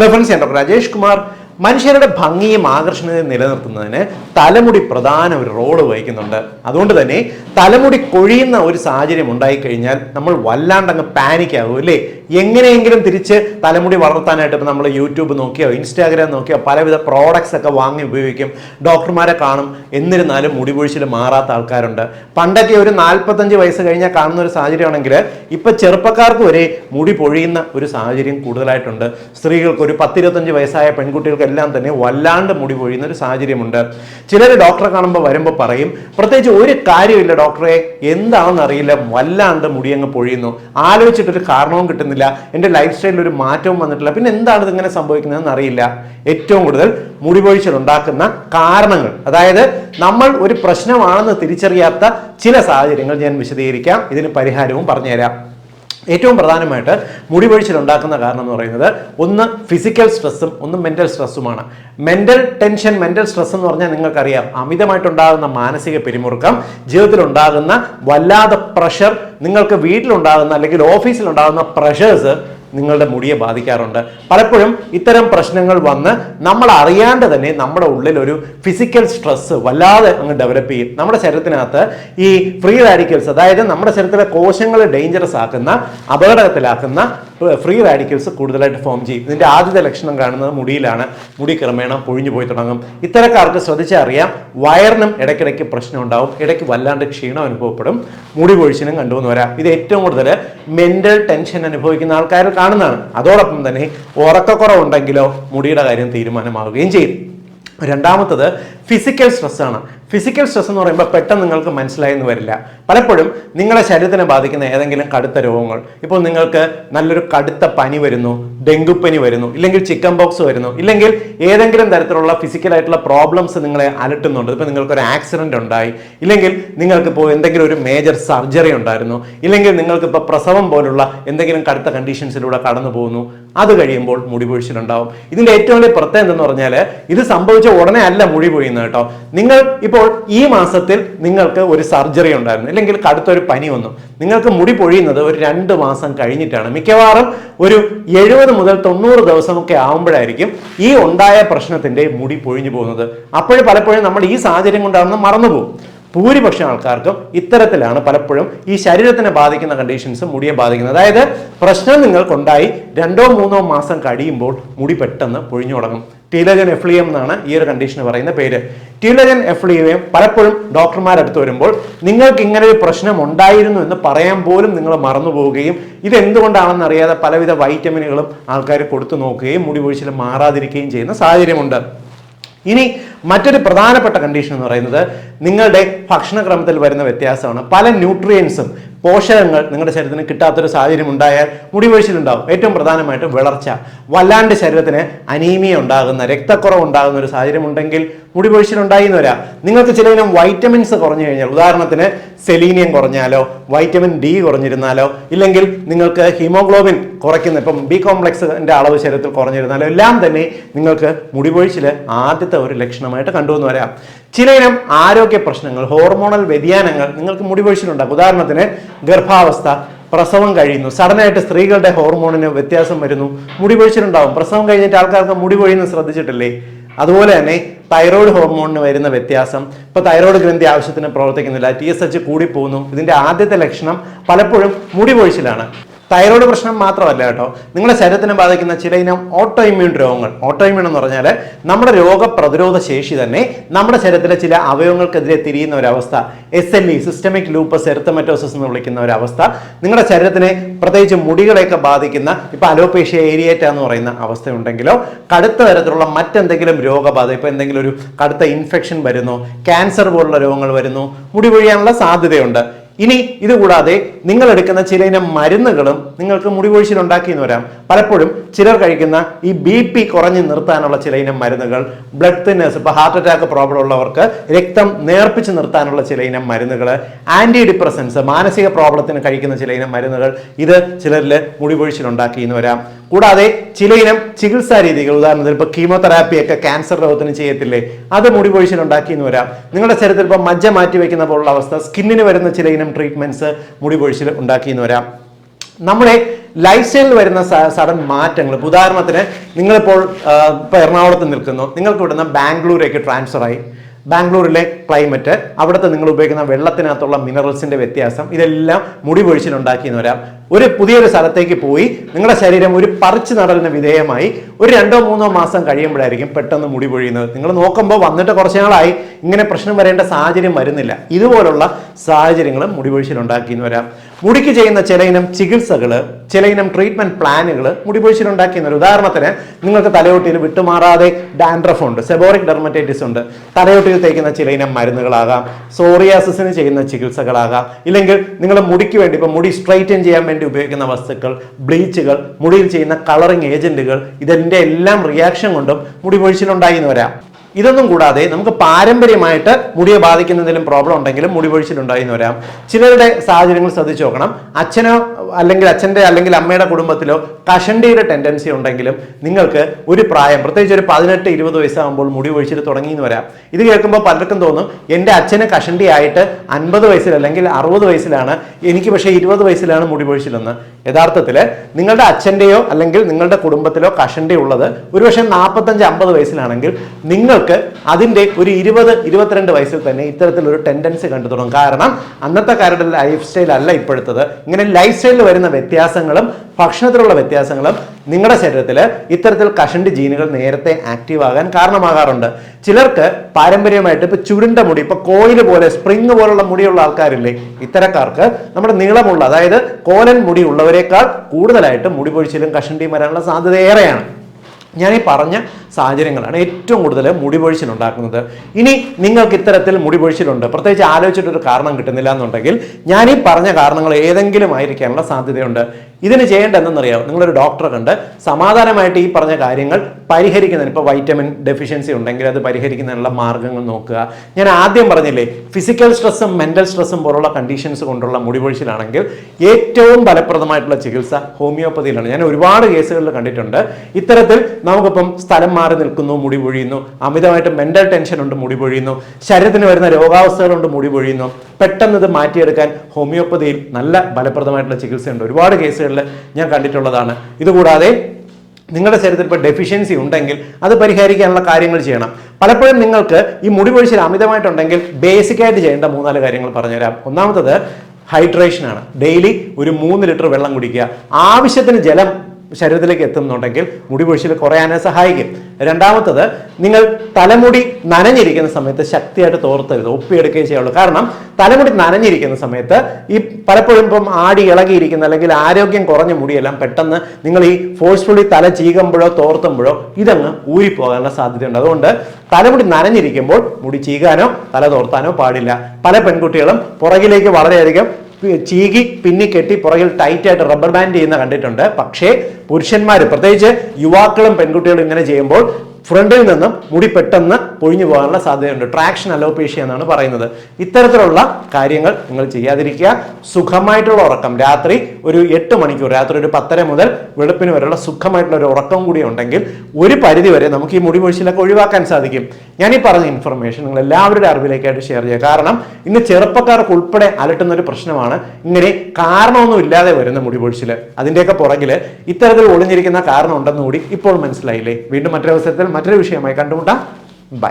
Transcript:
Hello friends doctor Rajesh Kumar. മനുഷ്യരുടെ ഭംഗിയും ആകർഷണത്തെ നിലനിർത്തുന്നതിന് തലമുടി പ്രധാന ഒരു റോൾ വഹിക്കുന്നുണ്ട്. അതുകൊണ്ട് തന്നെ തലമുടി കൊഴിയുന്ന ഒരു സാഹചര്യം ഉണ്ടായിക്കഴിഞ്ഞാൽ നമ്മൾ വല്ലാണ്ടങ്ങ് പാനിക് അല്ലേ? എങ്ങനെയെങ്കിലും തിരിച്ച് തലമുടി വളർത്താനായിട്ട് ഇപ്പം നമ്മൾ യൂട്യൂബ് നോക്കിയോ ഇൻസ്റ്റാഗ്രാം നോക്കിയോ പലവിധ പ്രോഡക്റ്റ്സ് ഒക്കെ വാങ്ങി ഉപയോഗിക്കും. ഡോക്ടർമാരെ കാണും. എന്നിരുന്നാലും മുടി പൊഴിച്ചിൽ മാറാത്ത ആൾക്കാരുണ്ട്. പണ്ടൊക്കെ ഒരു നാൽപ്പത്തഞ്ച് വയസ്സ് കഴിഞ്ഞാൽ കാണുന്ന ഒരു സാഹചര്യമാണെങ്കിൽ ഇപ്പം ചെറുപ്പക്കാർക്ക് വരെ മുടി പൊഴിയുന്ന ഒരു സാഹചര്യം കൂടുതലായിട്ടുണ്ട്. സ്ത്രീകൾക്ക് ഒരു പത്തിരുപത്തഞ്ച് വയസ്സായ പെൺകുട്ടികൾക്ക് എല്ലാം തന്നെ വല്ലാണ്ട് മുടി പൊഴിയുന്ന ഒരു സാഹചര്യമുണ്ട്. ചിലർ ഡോക്ടറെ കാണുമ്പോൾ വരുമ്പോൾ പറയും പ്രത്യേകിച്ച് ഒരു കാര്യമില്ല ഡോക്ടറെ എന്താണെന്ന് അറിയില്ല വല്ലാണ്ട് മുടി അങ്ങ് പൊഴിയുന്നു. ആലോചിച്ചിട്ടൊരു കാരണവും കിട്ടുന്നില്ല എന്റെ ലൈഫ് സ്റ്റൈലിൽ ഒരു മാറ്റവും വന്നിട്ടില്ല പിന്നെ എന്താണ് ഇതിങ്ങനെ സംഭവിക്കുന്നതെന്ന് അറിയില്ല. ഏറ്റവും കൂടുതൽ മുടി ഉണ്ടാക്കുന്ന കാരണങ്ങൾ അതായത് നമ്മൾ ഒരു പ്രശ്നമാണെന്ന് തിരിച്ചറിയാത്ത ചില സാഹചര്യങ്ങൾ ഞാൻ വിശദീകരിക്കാം ഇതിന് പരിഹാരവും പറഞ്ഞുതരാം. ഏറ്റവും പ്രധാനമായിട്ട് മുടി പൊഴിച്ചിൽ ഉണ്ടാക്കുന്ന കാരണം എന്ന് പറയുന്നത് ഒന്ന് ഫിസിക്കൽ സ്ട്രെസ്സും ഒന്ന് മെന്റൽ സ്ട്രെസ്സുമാണ് മെന്റൽ ടെൻഷൻ മെന്റൽ സ്ട്രെസ് എന്ന് പറഞ്ഞാൽ നിങ്ങൾക്കറിയാം അമിതമായിട്ടുണ്ടാകുന്ന മാനസിക പിരിമുറുക്കം ജീവിതത്തിൽ ഉണ്ടാകുന്ന വല്ലാതെ പ്രഷർ നിങ്ങൾക്ക് വീട്ടിലുണ്ടാകുന്ന അല്ലെങ്കിൽ ഓഫീസിൽ ഉണ്ടാകുന്ന പ്രഷേഴ്സ് നിങ്ങളുടെ മുടിയെ ബാധിക്കാറുണ്ട്. പലപ്പോഴും ഇത്തരം പ്രശ്നങ്ങൾ വന്ന് നമ്മൾ അറിയാണ്ട് തന്നെ നമ്മുടെ ഉള്ളിൽ ഒരു ഫിസിക്കൽ സ്ട്രെസ് വല്ലാതെ അങ്ങ് ഡെവലപ്പ് ചെയ്യും. നമ്മുടെ ശരീരത്തിനകത്ത് ഈ ഫ്രീ റാഡിക്കൽസ് അതായത് നമ്മുടെ ശരീരത്തിലെ കോശങ്ങൾ ഡേഞ്ചറസ് ആക്കുന്ന അപകടത്തിലാക്കുന്ന ഫ്രീ റാഡിക്കൽസ് കൂടുതലായിട്ട് ഫോം ചെയ്യും. ഇതിന്റെ ആദ്യത്തെ ലക്ഷണം കാണുന്നത് മുടിയിലാണ്. മുടി ക്രമേണ പൊഴിഞ്ഞു പോയി തുടങ്ങും. ഇത്തരക്കാർക്ക് ശ്രദ്ധിച്ചറിയാം വയറിനും ഇടയ്ക്കിടയ്ക്ക് പ്രശ്നം ഉണ്ടാവും. ഇടയ്ക്ക് വല്ലാണ്ട് ക്ഷീണം അനുഭവപ്പെടും. മുടി പൊഴിച്ചിനും കണ്ടുവന്ന് വരാം ഇത് ഏറ്റവും കൂടുതൽ മെന്റൽ ടെൻഷൻ അനുഭവിക്കുന്ന ആൾക്കാർ കാണുന്നതാണ്. അതോടൊപ്പം തന്നെ ഉറക്കക്കുറവുണ്ടെങ്കിലോ മുടിയുടെ കാര്യം തീരുമാനമാവുകയും ചെയ്യും. രണ്ടാമത്തത് ഫിസിക്കൽ സ്ട്രെസ് ആണ്. ഫിസിക്കൽ സ്ട്രെസ് എന്ന് പറയുമ്പോൾ പെട്ടെന്ന് നിങ്ങൾക്ക് മനസ്സിലായെന്ന് വരില്ല. പലപ്പോഴും നിങ്ങളുടെ ശരീരത്തിനെ ബാധിക്കുന്ന ഏതെങ്കിലും കടുത്ത രോഗങ്ങൾ. ഇപ്പോൾ നിങ്ങൾക്ക് നല്ലൊരു കടുത്ത പനി വരുന്നു ഡെങ്കുപ്പനി വരുന്നു ഇല്ലെങ്കിൽ ചിക്കൻ ബോക്സ് വരുന്നു ഇല്ലെങ്കിൽ ഏതെങ്കിലും തരത്തിലുള്ള ഫിസിക്കൽ ആയിട്ടുള്ള പ്രോബ്ലംസ് നിങ്ങളെ അലട്ടുന്നുണ്ട്. ഇപ്പോൾ നിങ്ങൾക്ക് ഒരു ആക്സിഡന്റ് ഉണ്ടായി ഇല്ലെങ്കിൽ നിങ്ങൾക്ക് ഇപ്പോൾ എന്തെങ്കിലും ഒരു മേജർ സർജറി ഉണ്ടായിരുന്നു ഇല്ലെങ്കിൽ നിങ്ങൾക്ക് ഇപ്പോൾ പ്രസവം പോലുള്ള എന്തെങ്കിലും കടുത്ത കണ്ടീഷൻസിലൂടെ കടന്നു പോകുന്നു. അത് കഴിയുമ്പോൾ മുടി പൊഴിച്ചിലുണ്ടാവും ഇതിന്റെ ഏറ്റവും വലിയ പ്രത്യേകത എന്തെന്ന് പറഞ്ഞാൽ ഇത് സംഭവിച്ച ഉടനെ അല്ല മുടി പൊഴിയുന്നത് കേട്ടോ. നിങ്ങൾ ഇപ്പോൾ ഈ മാസത്തിൽ നിങ്ങൾക്ക് ഒരു സർജറി ഉണ്ടായിരുന്നു. അല്ലെങ്കിൽ കടുത്തൊരു പനി വന്നു. നിങ്ങൾക്ക് മുടി പൊഴിയുന്നത് ഒരു രണ്ട് മാസം കഴിഞ്ഞിട്ടാണ്. മിക്കവാറും ഒരു എഴുപത് മുതൽ തൊണ്ണൂറ് ദിവസമൊക്കെ ആവുമ്പോഴായിരിക്കും ഈ ഉണ്ടായ പ്രശ്നത്തിന്റെ മുടി പൊഴിഞ്ഞു പോകുന്നത്. അപ്പോഴും പലപ്പോഴും നമ്മൾ ഈ സാഹചര്യം കൊണ്ടാണെന്ന് മറന്നുപോകും. ഭൂരിപക്ഷം ആൾക്കാർക്കും ഇത്തരത്തിലാണ് പലപ്പോഴും ഈ ശരീരത്തിനെ ബാധിക്കുന്ന കണ്ടീഷൻസ് മുടിയെ ബാധിക്കുന്നത്. അതായത് പ്രശ്നം നിങ്ങൾക്കുണ്ടായി രണ്ടോ മൂന്നോ മാസം കഴിയുമ്പോൾ മുടി പെട്ടെന്ന് പൊഴിഞ്ഞു തുടങ്ങും. ടീലജൻ എഫ്ലിയം എന്നാണ് ഈ ഒരു കണ്ടീഷന് പറയുന്ന പേര്. ടീലജൻ എഫ്ലിയം പലപ്പോഴും ഡോക്ടർമാരടുത്ത് വരുമ്പോൾ നിങ്ങൾക്ക് ഇങ്ങനെ ഒരു പ്രശ്നം ഉണ്ടായിരുന്നു എന്ന് പറയാൻ പോലും നിങ്ങൾ മറന്നു പോവുകയും ഇത് എന്തുകൊണ്ടാണെന്ന് അറിയാതെ പലവിധ വൈറ്റമിനുകളും ആൾക്കാർ കൊടുത്തു നോക്കുകയും മുടി പൊഴിച്ചിൽ മാറാതിരിക്കുകയും ചെയ്യുന്ന സാഹചര്യമുണ്ട്. ഇനി മറ്റൊരു പ്രധാനപ്പെട്ട കണ്ടീഷൻ എന്ന് പറയുന്നത് നിങ്ങളുടെ ഭക്ഷണക്രമത്തിൽ വരുന്ന വ്യത്യാസമാണ്. പല ന്യൂട്രിയൻസും പോഷകങ്ങൾ നിങ്ങളുടെ ശരീരത്തിന് കിട്ടാത്തൊരു സാഹചര്യം ഉണ്ടായാൽ മുടി വീഴ്ചയിലുണ്ടാവും ഏറ്റവും പ്രധാനമായിട്ട് വിളർച്ച. വല്ലാണ്ട് ശരീരത്തിന് അനീമിയ ഉണ്ടാകുന്ന രക്തക്കുറവ് ഉണ്ടാകുന്ന ഒരു സാഹചര്യം ഉണ്ടെങ്കിൽ മുടി വീഴ്ചയിലുണ്ടായി എന്ന് വരാം. നിങ്ങൾക്ക് ചിലയിനം വൈറ്റമിൻസ് കുറഞ്ഞു കഴിഞ്ഞാൽ ഉദാഹരണത്തിന് സെലീനിയം കുറഞ്ഞാലോ വൈറ്റമിൻ ഡി കുറഞ്ഞിരുന്നാലോ ഇല്ലെങ്കിൽ നിങ്ങൾക്ക് ഹീമോഗ്ലോബിൻ കുറയ്ക്കുന്ന ഇപ്പം ബി കോംപ്ലക്സിന്റെ അളവ് ശരീരത്തിൽ കുറഞ്ഞിരുന്നാലോ എല്ലാം തന്നെ നിങ്ങൾക്ക് മുടി പൊഴിച്ചിൽ ആദ്യത്തെ ഒരു ലക്ഷണമായിട്ട് കണ്ടുവെന്ന് വരാം. ചിലയിനം ആരോഗ്യ പ്രശ്നങ്ങൾ ഹോർമോണൽ വ്യതിയാനങ്ങൾ നിങ്ങൾക്ക് മുടി പൊഴിച്ചിലുണ്ടാകും ഉദാഹരണത്തിന് ഗർഭാവസ്ഥ പ്രസവം കഴിയുന്നു. സഡനായിട്ട് സ്ത്രീകളുടെ ഹോർമോണിന് വ്യത്യാസം വരുന്നു. മുടി പൊഴിച്ചിലുണ്ടാവും പ്രസവം കഴിഞ്ഞിട്ട് ആൾക്കാർക്ക് മുടി പൊഴിയുന്നത് ശ്രദ്ധിച്ചിട്ടില്ലേ? അതുപോലെ തന്നെ തൈറോയ്ഡ് ഹോർമോണിന് വരുന്ന വ്യത്യാസം. ഇപ്പോൾ തൈറോയ്ഡ് ഗ്രന്ഥി ആവശ്യത്തിന് പ്രവർത്തിക്കുന്നില്ല. ടി എസ് എച്ച് കൂടിപ്പോകുന്നു. ഇതിന്റെ ആദ്യത്തെ ലക്ഷണം പലപ്പോഴും മുടി പൊഴിച്ചിലാണ് തൈറോയ്ഡ് പ്രശ്നം മാത്രമല്ല കേട്ടോ. നിങ്ങളുടെ ശരീരത്തിനെ ബാധിക്കുന്ന ചില ഇനം ഓട്ടോ ഇമ്മ്യൂൺ രോഗങ്ങൾ. ഓട്ടോ ഇമ്മ്യൂൺ എന്ന് പറഞ്ഞാൽ നമ്മുടെ രോഗപ്രതിരോധ ശേഷി തന്നെ നമ്മുടെ ശരീരത്തിലെ ചില അവയവങ്ങൾക്കെതിരെ തിരിയുന്ന ഒരവസ്ഥ. S L E systemic lupus erythematosus എന്ന് വിളിക്കുന്ന ഒരവസ്ഥ. നിങ്ങളുടെ ശരീരത്തിനെ പ്രത്യേകിച്ച് മുടികളെയൊക്കെ ബാധിക്കുന്ന ഇപ്പൊ അലോപേഷ്യ ഏരിയേറ്റ എന്ന് പറയുന്ന അവസ്ഥ ഉണ്ടെങ്കിലോ കടുത്ത തരത്തിലുള്ള മറ്റെന്തെങ്കിലും രോഗബാധ ഇപ്പൊ എന്തെങ്കിലും ഒരു കടുത്ത ഇൻഫെക്ഷൻ വരുന്നു ക്യാൻസർ പോലുള്ള രോഗങ്ങൾ വരുന്നു മുടി പൊഴിയാനുള്ള സാധ്യതയുണ്ട്. ഇനി ഇതുകൂടാതെ നിങ്ങൾ എടുക്കുന്ന ചില ഇനം മരുന്നുകളും നിങ്ങൾക്ക് മുടി ഉണ്ടാക്കി എന്ന് വരാം. പലപ്പോഴും ചിലർ കഴിക്കുന്ന ഈ ബി പി കുറഞ്ഞു നിർത്താനുള്ള ചില ഇനം മരുന്നുകൾ ബ്ലഡ് തിന്നേഴ്സ് ഇപ്പൊ ഹാർട്ട് അറ്റാക്ക് പ്രോബ്ലം ഉള്ളവർക്ക് രക്തം നേർപ്പിച്ച് നിർത്താനുള്ള ചില ഇനം മരുന്നുകൾ ആന്റി ഡിപ്രസൻസ് മാനസിക പ്രോബ്ലത്തിന് കഴിക്കുന്ന ചില ഇനം മരുന്നുകൾ ഇത് ചിലരിൽ മുടി ഉണ്ടാക്കി എന്ന് വരാം. കൂടാതെ ചില ഇനം ചികിത്സാ രീതികൾ ഉദാഹരണത്തിന് ഇപ്പൊ കീമോതെറാപ്പി ഒക്കെ ക്യാൻസർ രോഗത്തിന് ചെയ്യത്തില്ലേ അത് മുടി ഉണ്ടാക്കി എന്ന് വരാം. നിങ്ങളുടെ ശരീരത്തിൽ ഇപ്പൊ മജ്ജ മാറ്റി വെക്കുന്ന പോലുള്ള അവസ്ഥ സ്കിന്നിന് വരുന്ന ചില ഇനം ട്രീറ്റ്മെന്റ്സ് മുടി പൊഴിച്ചിൽ ഉണ്ടാക്കിയെന്ന് വരാം. നമ്മുടെ ലൈഫ് സ്റ്റൈലിൽ വരുന്ന സഡൻ മാറ്റങ്ങൾ. ഇപ്പോൾ ഉദാഹരണത്തിന് നിങ്ങളിപ്പോൾ ഇപ്പോൾ ഇപ്പൊ എറണാകുളത്ത് നിൽക്കുന്നു. നിങ്ങൾക്ക് ഇവിടുന്ന് ബാംഗ്ലൂരേക്ക് ട്രാൻസ്ഫർ ആയി. ബാംഗ്ലൂരിലെ ക്ലൈമറ്റ് അവിടുത്തെ നിങ്ങൾ ഉപയോഗിക്കുന്ന വെള്ളത്തിനകത്തുള്ള മിനറൽസിന്റെ വ്യത്യാസം ഇതെല്ലാം മുടി പൊഴിച്ചിലുണ്ടാക്കിയെന്ന് വരാം ഒരു പുതിയൊരു സ്ഥലത്തേക്ക് പോയി നിങ്ങളുടെ ശരീരം ഒരു പറിച്ചു നടലിന് വിധേയമായി ഒരു രണ്ടോ മൂന്നോ മാസം കഴിയുമ്പോഴായിരിക്കും പെട്ടെന്ന് മുടി പൊഴിയുന്നത് നിങ്ങൾ നോക്കുമ്പോൾ വന്നിട്ട് കുറച്ച് നാളായി ഇങ്ങനെ പ്രശ്നം വരേണ്ട സാഹചര്യം വരുന്നില്ല. ഇതുപോലുള്ള സാഹചര്യങ്ങളും മുടി പൊഴിച്ചിലുണ്ടാക്കിയെന്ന് വരാം മുടിക്ക് ചെയ്യുന്ന ചില ഇനം ചികിത്സകൾ ചില ഇനം ട്രീറ്റ്മെന്റ് പ്ലാനുകൾ മുടി പൊഴിച്ചിലുണ്ടാക്കിയെന്ന് വരും ഉദാഹരണത്തിന് നിങ്ങൾക്ക് തലയോട്ടിയിൽ വിട്ടുമാറാതെ ഡാൻഡ്രഫ് ഉണ്ട് സെബോറിക് ഡെർമറ്റൈറ്റിസ് ഉണ്ട്. തലയോട്ടിയിൽ തേക്കുന്ന ചില ഇനം മരുന്നുകളാകാം സോറിയാസിന് ചെയ്യുന്ന ചികിത്സകളാകാം. ഇല്ലെങ്കിൽ നിങ്ങൾ മുടിക്ക് വേണ്ടി ഇപ്പോൾ മുടി സ്ട്രൈറ്റൻ ചെയ്യാൻ വേണ്ടി ഉപയോഗിക്കുന്ന വസ്തുക്കൾ ബ്ലീച്ചുകൾ മുടിയിൽ ചെയ്യുന്ന കളറിംഗ് ഏജന്റുകൾ ഇതിന്റെ എല്ലാം റിയാക്ഷൻ കൊണ്ടും മുടി പൊഴിച്ചിലുണ്ടായി എന്ന് വരാം. ഇതൊന്നും കൂടാതെ നമുക്ക് പാരമ്പര്യമായിട്ട് മുടിയെ ബാധിക്കുന്ന എന്തെങ്കിലും പ്രോബ്ലം ഉണ്ടെങ്കിലും മുടി പൊഴിച്ചിലുണ്ടായി എന്ന് വരാം. ചിലരുടെ സാഹചര്യങ്ങൾ ശ്രദ്ധിച്ചു നോക്കണം. അച്ഛനോ അല്ലെങ്കിൽ അച്ഛന്റെ അല്ലെങ്കിൽ അമ്മയുടെ കുടുംബത്തിലോ കഷണ്ടിയുടെ ടെൻഡൻസി ഉണ്ടെങ്കിലും നിങ്ങൾക്ക് ഒരു പ്രായം പ്രത്യേകിച്ച് ഒരു പതിനെട്ട് ഇരുപത് വയസ്സാകുമ്പോൾ മുടി ഒഴിച്ചിട്ട് തുടങ്ങി എന്ന് വരാം. ഇത് കേൾക്കുമ്പോൾ പലർക്കും തോന്നും എന്റെ അച്ഛന് കഷണ്ടി ആയിട്ട് അൻപത് വയസ്സിൽ അല്ലെങ്കിൽ അറുപത് വയസ്സിലാണ് എനിക്ക് പക്ഷേ ഇരുപത് വയസ്സിലാണ് മുടി പൊഴിച്ചിലെന്ന് യഥാർത്ഥത്തിൽ നിങ്ങളുടെ അച്ഛന്റെയോ അല്ലെങ്കിൽ നിങ്ങളുടെ കുടുംബത്തിലോ കഷണ്ടി ഉള്ളത് ഒരുപക്ഷെ നാൽപ്പത്തഞ്ച് അമ്പത് വയസ്സിലാണെങ്കിൽ നിങ്ങൾക്ക് അതിന്റെ ഒരു ഇരുപത് ഇരുപത്തിരണ്ട് വയസ്സിൽ തന്നെ ഇത്തരത്തിലൊരു ടെൻഡൻസി കണ്ടു തുടങ്ങും. കാരണം അന്നത്തെ കാരുടെ ലൈഫ് സ്റ്റൈൽ അല്ല ഇപ്പോഴത്തത്. ഇങ്ങനെ ലൈഫ് സ്റ്റൈലിൽ വരുന്ന വ്യത്യാസങ്ങളും ഭക്ഷണത്തിലുള്ള വ്യത്യാസങ്ങളും നിങ്ങളുടെ ശരീരത്തിൽ ഇത്തരത്തിൽ കഷണ്ടി ജീനുകൾ നേരത്തെ ആക്റ്റീവ് ആകാൻ കാരണമാകാറുണ്ട്. ചിലർക്ക് പാരമ്പര്യമായിട്ട് ഇപ്പൊ ചുരുണ്ട മുടി ഇപ്പൊ കോയിൽ പോലെ സ്പ്രിങ് പോലുള്ള മുടിയുള്ള ആൾക്കാരില്ലേ ഇത്തരക്കാർക്ക് നമ്മുടെ നീളമുള്ള അതായത് കോലൻ മുടി ഉള്ളവരെക്കാൾ കൂടുതലായിട്ട് മുടി പൊഴിച്ചിലും കഷണ്ടിയും വരാനുള്ള സാധ്യത ഏറെയാണ്. ഞാൻ ഈ പറഞ്ഞ സാഹചര്യങ്ങളാണ് ഏറ്റവും കൂടുതൽ മുടി പൊഴിച്ചിലുണ്ടാക്കുന്നത് ഇനി നിങ്ങൾക്ക് ഇത്തരത്തിൽ മുടിപൊഴിച്ചിലുണ്ട്. പ്രത്യേകിച്ച് ആലോചിച്ചിട്ടൊരു കാരണം കിട്ടുന്നില്ല എന്നുണ്ടെങ്കിൽ ഞാൻ ഈ പറഞ്ഞ കാരണങ്ങൾ ഏതെങ്കിലും ആയിരിക്കാനുള്ള സാധ്യതയുണ്ട്. ഇതിന് ചെയ്യേണ്ട എന്തെന്നറിയാമോ നിങ്ങളൊരു ഡോക്ടറെ കണ്ട് സമാധാനമായിട്ട് ഈ പറഞ്ഞ കാര്യങ്ങൾ പരിഹരിക്കുന്നതിന് ഇപ്പോൾ വൈറ്റമിൻ ഡെഫിഷ്യൻസി ഉണ്ടെങ്കിൽ അത് പരിഹരിക്കുന്നതിനുള്ള മാർഗങ്ങൾ നോക്കുക. ഞാൻ ആദ്യം പറഞ്ഞില്ലേ ഫിസിക്കൽ സ്ട്രെസ്സും മെന്റൽ സ്ട്രെസ്സും പോലുള്ള കണ്ടീഷൻസ് കൊണ്ടുള്ള മുടിപൊഴിച്ചിലാണെങ്കിൽ ഏറ്റവും ഫലപ്രദമായിട്ടുള്ള ചികിത്സ ഹോമിയോപ്പതിയിലാണ് ഞാൻ ഒരുപാട് കേസുകളിൽ കണ്ടിട്ടുണ്ട്. ഇത്തരത്തിൽ നമുക്കിപ്പം സ്ഥലം മാറി നിൽക്കുന്നു മുടി പൊഴിയുന്നു. അമിതമായിട്ട് മെന്റൽ ടെൻഷൻ ഉണ്ട് മുടി പൊഴിയുന്നു. ശരീരത്തിന് വരുന്ന രോഗാവസ്ഥകളുണ്ട് മുടി പൊഴിയുന്നു. പെട്ടെന്ന് ഇത് മാറ്റിയെടുക്കാൻ ഹോമിയോപ്പതിയിൽ നല്ല ഫലപ്രദമായിട്ടുള്ള ചികിത്സയുണ്ട്. ഒരുപാട് കേസുകളിൽ ഞാൻ കണ്ടിട്ടുള്ളതാണ്. ഇതുകൂടാതെ നിങ്ങളുടെ ശരീരത്തിൽ ഇപ്പോൾ ഡെഫിഷ്യൻസി ഉണ്ടെങ്കിൽ അത് പരിഹരിക്കാനുള്ള കാര്യങ്ങൾ ചെയ്യണം. പലപ്പോഴും നിങ്ങൾക്ക് ഈ മുടി പൊഴിച്ചിൽ അമിതമായിട്ടുണ്ടെങ്കിൽ ബേസിക്കായിട്ട് ചെയ്യേണ്ട മൂന്നാൽ കാര്യങ്ങൾ പറഞ്ഞുതരാം. ഒന്നാമത്തത് ഹൈഡ്രേഷൻ ആണ്. ഡെയിലി ഒരു മൂന്ന് ലിറ്റർ വെള്ളം കുടിക്കുക. ആവശ്യത്തിന് ജലം ശരീരത്തിലേക്ക് എത്തുന്നുണ്ടെങ്കിൽ മുടി പൊഴിച്ചിൽ കുറയാനെ സഹായിക്കും. രണ്ടാമത്തത് നിങ്ങൾ തലമുടി നനഞ്ഞിരിക്കുന്ന സമയത്ത് ശക്തിയായിട്ട് തോർത്തരുത് ഒപ്പിയെടുക്കുകയും ചെയ്യുള്ളൂ കാരണം തലമുടി നനഞ്ഞിരിക്കുന്ന സമയത്ത് ഈ പലപ്പോഴും ഇപ്പം ആടി ഇളകിയിരിക്കുന്ന അല്ലെങ്കിൽ ആരോഗ്യം കുറഞ്ഞ മുടിയെല്ലാം പെട്ടെന്ന് നിങ്ങൾ ഈ ഫോഴ്സ്ഫുള്ളി തല ചീകുമ്പോഴോ തോർത്തുമ്പോഴോ ഇതങ്ങ് ഊരിപ്പോകാനുള്ള സാധ്യതയുണ്ട്. അതുകൊണ്ട് തലമുടി നനഞ്ഞിരിക്കുമ്പോൾ മുടി ചീകാനോ തല തോർത്താനോ പാടില്ല. പല പെൺകുട്ടികളും പുറകിലേക്ക് വളരെയധികം ചീകി പിന്നി കെട്ടി പുറകിൽ ടൈറ്റ് ആയിട്ട് റബ്ബർ ബാൻഡ് ചെയ്യുന്ന കണ്ടിട്ടുണ്ട്. പക്ഷേ പുരുഷന്മാർ പ്രത്യേകിച്ച് യുവാക്കളും പെൺകുട്ടികളും ഇങ്ങനെ ചെയ്യുമ്പോൾ ഫ്രണ്ടിൽ നിന്നും മുടി പെട്ടെന്ന് പൊഴിഞ്ഞു പോകാനുള്ള സാധ്യതയുണ്ട്. ട്രാക്ഷൻ അലോപേഷ്യ എന്നാണ് പറയുന്നത്. ഇത്തരത്തിലുള്ള കാര്യങ്ങൾ നിങ്ങൾ ചെയ്യാതിരിക്കുക. സുഖമായിട്ടുള്ള ഉറക്കം. രാത്രി ഒരു എട്ട് മണിക്കൂർ രാത്രി ഒരു പത്തര മുതൽ വെളുപ്പിന് വരെയുള്ള സുഖമായിട്ടുള്ള ഒരു ഉറക്കം കൂടി ഉണ്ടെങ്കിൽ ഒരു പരിധി വരെ നമുക്ക് ഈ മുടി പൊഴിച്ചിലൊക്കെ ഒഴിവാക്കാൻ സാധിക്കും. ഞാൻ ഈ പറഞ്ഞ ഇൻഫർമേഷൻ നിങ്ങൾ എല്ലാവരുടെ അറിവിലേക്കായിട്ട് ഷെയർ ചെയ്യുക. കാരണം ഇന്ന് ചെറുപ്പക്കാർക്ക് ഉൾപ്പെടെ അലട്ടുന്ന ഒരു പ്രശ്നമാണ് ഇങ്ങനെ കാരണമൊന്നും ഇല്ലാതെ വരുന്ന മുടി പൊഴിച്ചിൽ അതിന്റെയൊക്കെ പുറകിൽ ഇത്തരത്തിൽ ഒളിഞ്ഞിരിക്കുന്ന കാരണം ഉണ്ടെന്നുകൂടി ഇപ്പോൾ മനസ്സിലായില്ലേ? വീണ്ടും മറ്റൊരു അവസരത്തിൽ മറ്റൊരു വിഷയമായി കണ്ടുമുട്ടാം. ബൈ.